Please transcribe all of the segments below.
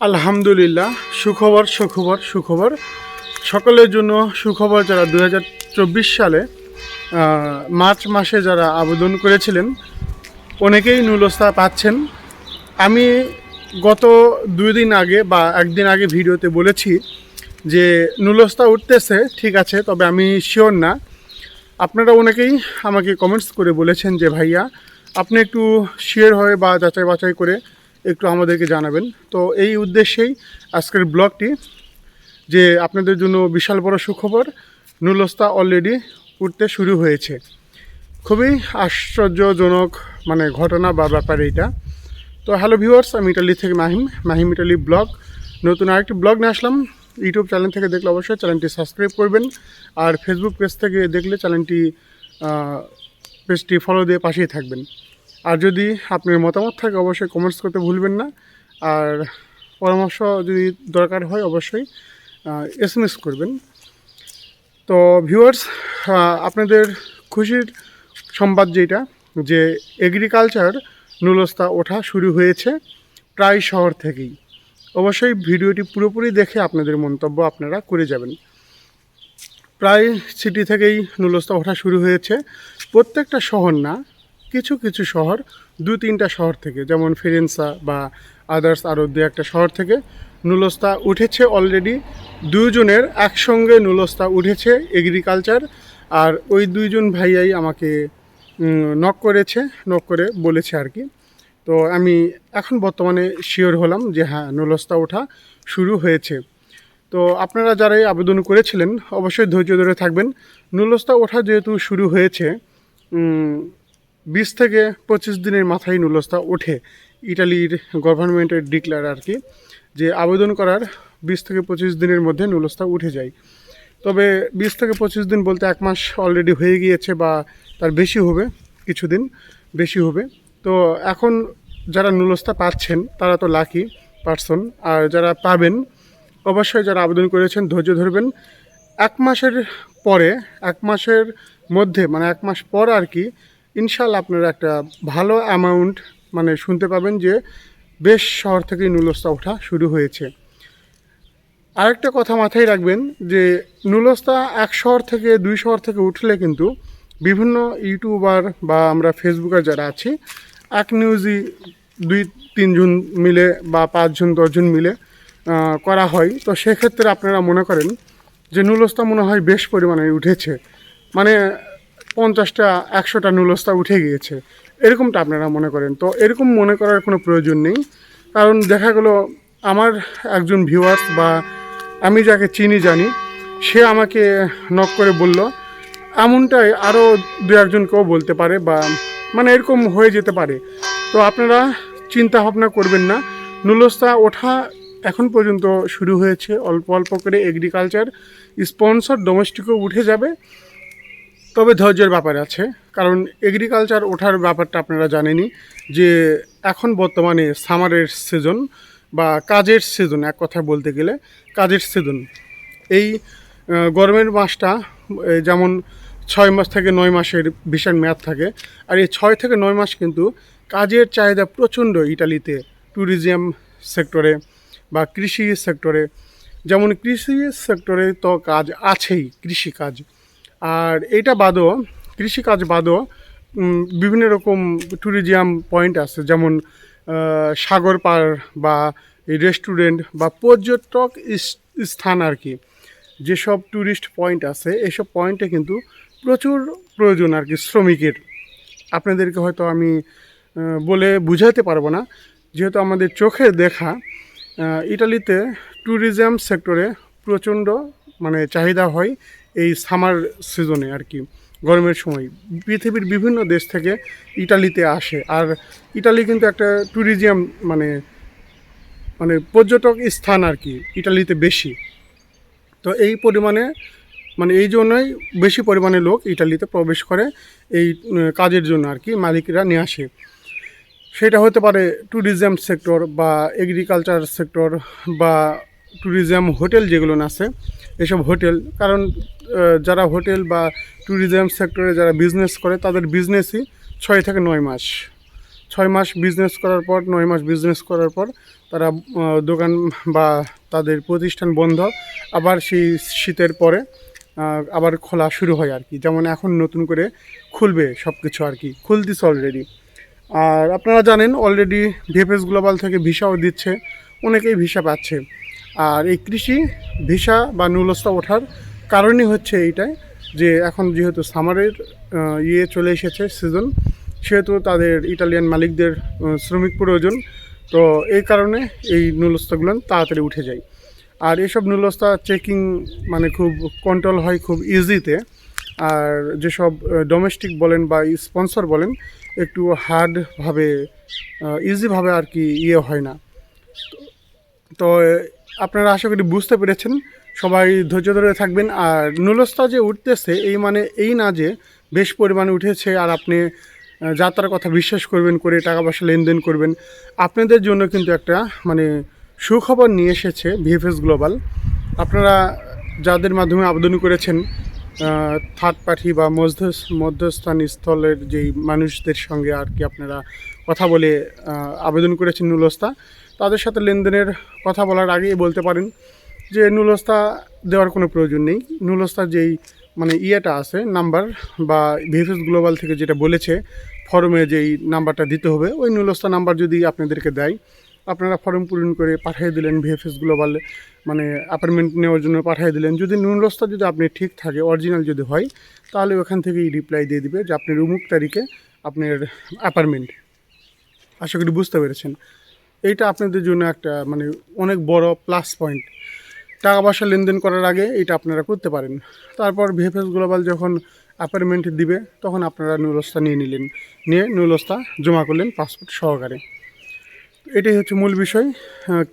আলহামদুলিল্লাহ, সুখবর সুখবর সুখবর। সকলের জন্য সুখবর যারা দু হাজার চব্বিশ সালে মার্চ মাসে যারা আবেদন করেছিলেন, অনেকেই নুলস্তা পাচ্ছেন। আমি গত দুই দিন আগে বা একদিন আগে ভিডিওতে বলেছি যে নুলস্তা উঠতেছে, ঠিক আছে, তবে আমি শিওর না। আপনারা অনেকেই আমাকে কমেন্টস করে বলেছেন যে, ভাইয়া, আপনি একটু শেয়ার হয়ে বা যাচাই বাছাই করে একটু আমাদেরকে জানাবেন। তো এই উদ্দেশ্যেই আজকের ব্লগটি, যে আপনাদের জন্য বিশাল বড় সুখবর, নুলস্তা অলরেডি উঠতে শুরু হয়েছে। খুবই আশ্চর্যজনক মানে ঘটনা বা ব্যাপার এইটা। তো হ্যালো ভিউয়ার্স, আমি ইটালি থেকে মাহিম মাহিম ইটালি ব্লগ। নতুন আরেকটি ব্লগ নিয়ে আসলাম। ইউটিউব চ্যানেল থেকে দেখলে অবশ্যই চ্যানেলটি সাবস্ক্রাইব করবেন। আর ফেসবুক পেজ থেকে দেখলে চ্যানেলটি পেজটি ফলো দিয়ে পাশেই থাকবেন। আর যদি আপনার মতামত থাকে, অবশ্যই কমেন্টস করতে ভুলবেন না। আর পরামর্শ যদি দরকার হয়, অবশ্যই এস এম এস করবেন। তো ভিউয়ার্স আপনাদের খুশির সংবাদ যেটা, যে এগ্রিকালচার নুলস্তা ওঠা শুরু হয়েছে প্রায় শহর থেকেই। অবশ্যই ভিডিওটি পুরোপুরি দেখে আপনাদের মন্তব্য আপনারা করে যাবেন। প্রায় সিটি থেকেই নুলস্তা ওঠা শুরু হয়েছে। প্রত্যেকটা শহর না কিছু কিছু শহর, দু তিনটা শহর থেকে, যেমন ফেরেন্সা বা আদার্স আরও দু একটা শহর থেকে নুলস্তা উঠেছে অলরেডি দুজনের একসঙ্গে নুলস্তা উঠেছে এগ্রিকালচার আর ওই দুইজন ভাইয়াই আমাকে নক করেছে নক করে বলেছে আর কি। তো আমি এখন বর্তমানে শিওর হলাম যে হ্যাঁ নুলস্তা ওঠা শুরু হয়েছে। তো আপনারা যারাই আবেদন করেছিলেন, অবশ্যই ধৈর্য ধরে থাকবেন। নুলস্তা ওঠা যেহেতু শুরু হয়েছে বিশ থেকে পঁচিশ দিনের মাথায় নুলস্তা ওঠে ইটালির গভর্নমেন্টের ডিক্লার আর কি, যে আবেদন করার বিশ থেকে পঁচিশ দিনের মধ্যে নুলস্তা উঠে যায়। তবে বিশ থেকে পঁচিশ দিন বলতে এক মাস অলরেডি হয়ে গিয়েছে বা তার বেশি হবে, কিছুদিন বেশি হবে। তো এখন যারা নুলস্তা পাচ্ছেন, তারা তো লাকি পার্সন আর যারা পাবেন, অবশ্যই যারা আবেদন করেছেন, ধৈর্য ধরবেন। এক মাসের পরে, এক মাসের মধ্যে মানে এক মাস পর আর কি ইনশাল্লাহ আপনারা একটা ভালো অ্যামাউন্ট মানে শুনতে পাবেন যে বেশ শহর থেকেই নুলস্তা ওঠা শুরু হয়েছে। আরেকটা কথা মাথায় রাখবেন যে নুলস্তা এক শহর থেকে দুই শহর থেকে উঠলে কিন্তু বিভিন্ন ইউটিউবার বা আমরা ফেসবুকার যারা আছি, এক নিউজই দুই তিনজন মিলে বা পাঁচজন দশজন মিলে করা হয়। তো সেক্ষেত্রে আপনারা মনে করেন যে নুলস্তা মনে হয় বেশ পরিমাণে উঠেছে। মানে পঞ্চাশটা, একশোটা নুলস্তা উঠে গিয়েছে। এরকমটা আপনারা মনে করেন। তো এরকম মনে করার কোনো প্রয়োজন নেই। কারণ দেখা গেলো, আমার একজন ভিউয়ার্স বা আমি যাকে চিনি, জানি, সে আমাকে নক করে বলল, এমনটাই আরও দু একজনকেও বলতে পারে বা মানে এরকম হয়ে যেতে পারে। তো আপনারা চিন্তা ভাবনা করবেন না। নুলস্তা ওঠা এখন পর্যন্ত শুরু হয়েছে। অল্প অল্প করে এগ্রিকালচার স্পন্সর ডোমেস্টিকও উঠে যাবে। তবে ধৈর্যের ব্যাপার আছে। কারণ এগ্রিকালচার ওঠার ব্যাপারটা আপনারা জানেনই যে এখন বর্তমানে সামারের সিজন বা কাজের সিজন এক কথায় বলতে গেলে কাজের সিজন এই গরমের মাসটা যেমন ছয় মাস থেকে নয় মাসের ভীষণ মেয়াদ থাকে। আর এই ছয় থেকে নয় মাস কিন্তু কাজের চাহিদা প্রচণ্ড ইটালিতে ট্যুরিজম সেক্টরে বা কৃষি সেক্টরে যেমন কৃষি সেক্টরে তো কাজ আছেই, কৃষিকাজ। আর এটা বাদও, কৃষিকাজ বাদও বিভিন্ন রকম ট্যুরিজম পয়েন্ট আছে, যেমন সাগর পার বা রেস্টুরেন্ট বা পর্যটক স্থান আর কি। যেসব ট্যুরিস্ট পয়েন্ট আছে, এসব পয়েন্টে কিন্তু প্রচুর প্রয়োজন আর কি শ্রমিকের। আপনাদেরকে হয়তো আমি বলে বুঝাতে পারব না। যেহেতু আমাদের চোখে দেখা ইটালিতে ট্যুরিজম সেক্টরে প্রচণ্ড মানে চাহিদা হয় এই সামার সিজনে আর কি গরমের সময়। পৃথিবীর বিভিন্ন দেশ থেকে ইটালিতে আসে। আর ইটালি কিন্তু একটা ট্যুরিজম মানে মানে পর্যটক স্থান আর কি ইটালিতে বেশি। তো এই পরিমাণে মানে এই জন্যই বেশি পরিমাণে লোক ইটালিতে প্রবেশ করে এই কাজের জন্য আর কি মালিকরা নিয়ে আসে। সেটা হতে পারে ট্যুরিজম সেক্টর বা এগ্রিকালচার সেক্টর বা ট্যুরিজম হোটেল যেগুলো আছে এসব হোটেল, কারণ যারা হোটেল বা ট্যুরিজম সেক্টরে যারা বিজনেস করে, তাদের বিজনেসই ছয় থেকে নয় মাস। ছয় মাস বিজনেস করার পর, নয় মাস বিজনেস করার পর তারা দোকান বা তাদের প্রতিষ্ঠান বন্ধ। আবার সেই শীতের পরে আবার খোলা শুরু হয় আর কি। যেমন এখন নতুন করে খুলবে সব কিছু আর কি। খুলতিস অলরেডি আর আপনারা জানেন অলরেডি ভিএফএস গ্লোবাল থেকে ভিসাও দিচ্ছে, অনেকেই ভিসা পাচ্ছে। আর এই কৃষি ভিসা বা নুলস্থা ওঠার কারণই হচ্ছে এইটাই যে এখন যেহেতু সামারের ইয়ে চলে এসেছে সিজন সেহেতু তাদের ইটালিয়ান মালিকদের শ্রমিক প্রয়োজন, তো এই কারণে এই নুলস্তাগুলো তাড়াতাড়ি উঠে যায়। আর এসব নুলস্তা চেকিং মানে খুব কন্ট্রোল হয় খুব ইজিতে আর যেসব ডোমেস্টিক বলেন বা স্পন্সর বলেন, একটু হার্ডভাবে ইজিভাবে আর কি ইয়ে হয় না। তো আপনারা আশা করি বুঝতে পেরেছেন। সবাই ধৈর্য ধরে থাকবেন। আর নুলস্তা যে উঠতেছে, এই মানে এই না যে বেশ পরিমাণে উঠেছে আর আপনি যাত্রার কথা বিশ্বাস করবেন, করে টাকা পয়সা লেনদেন করবেন। আপনাদের জন্য কিন্তু একটা মানে সুখবর নিয়ে এসেছে ভিএফএস গ্লোবাল। আপনারা যাদের মাধ্যমে আবেদন করেছেন থার্ড পার্টি বা মধ্যস মধ্যস্থান স্থলের যেই মানুষদের সঙ্গে আর কি আপনারা কথা বলে আবেদন করেছেন নুলস্তা তাদের সাথে লেনদেনের কথা বলার আগেই বলতে পারেন যে নুলস্তা দেওয়ার কোনো প্রয়োজন নেই। নুলস্তার যেই মানে ইয়েটা আছে, নাম্বার বা ভিএফএস গ্লোবাল থেকে যেটা বলেছে, ফর্মে যেই নাম্বারটা দিতে হবে, ওই নুলস্তা নাম্বার যদি আপনাদেরকে দেয়, আপনারা ফর্ম পূরণ করে পাঠিয়ে দিলেন ভিএফএস গ্লোবাল মানে অ্যাপার্টমেন্ট নেওয়ার জন্য পাঠিয়ে দিলেন। যদি নুলস্তা যদি আপনি ঠিক থাকে অরিজিনাল যদি হয়, তাহলে ওখান থেকেই রিপ্লাই দিয়ে দিবে যে আপনার অমুক তারিখে আপনার অ্যাপার্টমেন্ট আশা করি বুঝতে পেরেছেন। এইটা আপনাদের জন্য একটা মানে অনেক বড় প্লাস পয়েন্ট টাকা পয়সা লেনদেন করার আগে এটা আপনারা করতে পারেন। তারপর ভিএফএস গ্লোবাল যখন অ্যাপয়েন্টমেন্ট দিবে, তখন আপনারা নুলস্তা নিয়ে নিলেন। নিয়ে নুলস্তা জমা করলেন পাসপোর্ট সহকারে। এটাই হচ্ছে মূল বিষয়।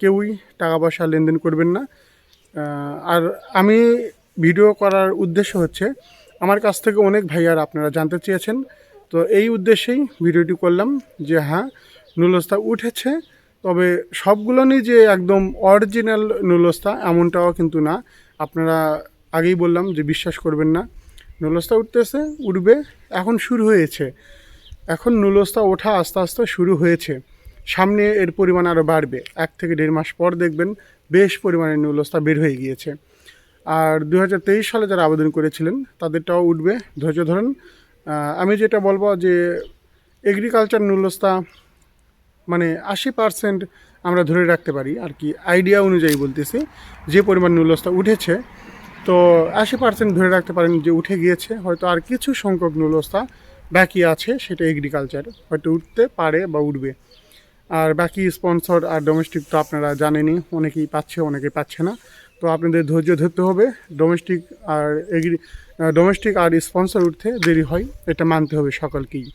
কেউই টাকা পয়সা লেনদেন করবেন না। আর আমি ভিডিও করার উদ্দেশ্য হচ্ছে, আমার কাছ থেকে অনেক ভাইয়ার আপনারা জানতে চেয়েছেন। তো এই উদ্দেশ্যেই ভিডিওটি করলাম যে হ্যাঁ নুলস্তা উঠেছে। তবে সবগুলো নিয়ে যে একদম অরিজিনাল নুলস্তা এমনটাও কিন্তু না। আপনারা আগেই বললাম যে বিশ্বাস করবেন না। নুলস্তা উঠতেছে, উঠবে, এখন শুরু হয়েছে। এখন নুলস্তা ওঠা আস্তে আস্তে শুরু হয়েছে। সামনে এর পরিমাণ আরও বাড়বে। এক থেকে দেড় মাস পর দেখবেন বেশ পরিমাণে নুলস্তা বের হয়ে গিয়েছে। আর দু হাজার তেইশ সালে যারা আবেদন করেছিলেন, তাদেরটাও উঠবে। ধৈর্য ধরেন আমি যেটা বলব যে এগ্রিকালচার নুলস্তা মানে আশি পার্সেন্ট আমরা ধরে রাখতে পারি আর কি আইডিয়া অনুযায়ী বলতেছি। যে পরিমাণ নুলস্তা উঠেছে, তো আশি পার্সেন্ট ধরে রাখতে পারেন যে উঠে গিয়েছে, হয়তো আর কিছু সংখ্যক নুলস্তা বাকি আছে, সেটা এগ্রিকালচার হয়তো উঠতে পারে বা উঠবে। আর বাকি স্পন্সর আর ডোমেস্টিক তো আপনারা জানেনই, অনেকেই পাচ্ছে অনেকেই পাচ্ছে না। তো আপনাদের ধৈর্য ধরতে হবে ডোমেস্টিক আর এগ্রি ডোমেস্টিক আর স্পন্সর উঠতে দেরি হয়, এটা মানতে হবে সকলকেই।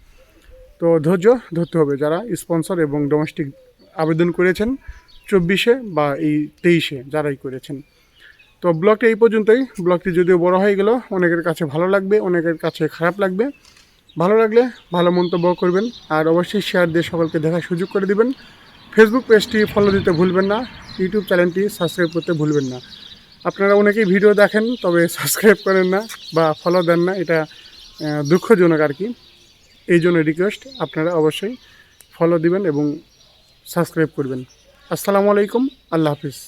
তো ধৈর্য ধরতে হবে যারা স্পন্সর এবং ডোমেস্টিক আবেদন করেছেন চব্বিশে বা এই তেইশে যারাই করেছেন। তো ব্লগটি এই পর্যন্তই। ব্লগটি যদিও বড় হয়ে গেল, অনেকের কাছে ভালো লাগবে, অনেকের কাছে খারাপ লাগবে। ভালো লাগলে ভালো মন্তব্য করবেন আর অবশ্যই শেয়ার দিয়ে সকলকে দেখার সুযোগ করে দিবেন। ফেসবুক পেজটি ফলো দিতে ভুলবেন না ইউটিউব চ্যানেলটি সাবস্ক্রাইব করতে ভুলবেন না। আপনারা অনেকেই ভিডিও দেখেন, তবে সাবস্ক্রাইব করেন না বা ফলো দেন না, এটা দুঃখজনক আর কি। এই জন্য রিকোয়েস্ট আপনারা অবশ্যই ফলো দিবেন এবং সাবস্ক্রাইব করবেন। আসসালামু আলাইকুম আল্লাহ হাফিজ।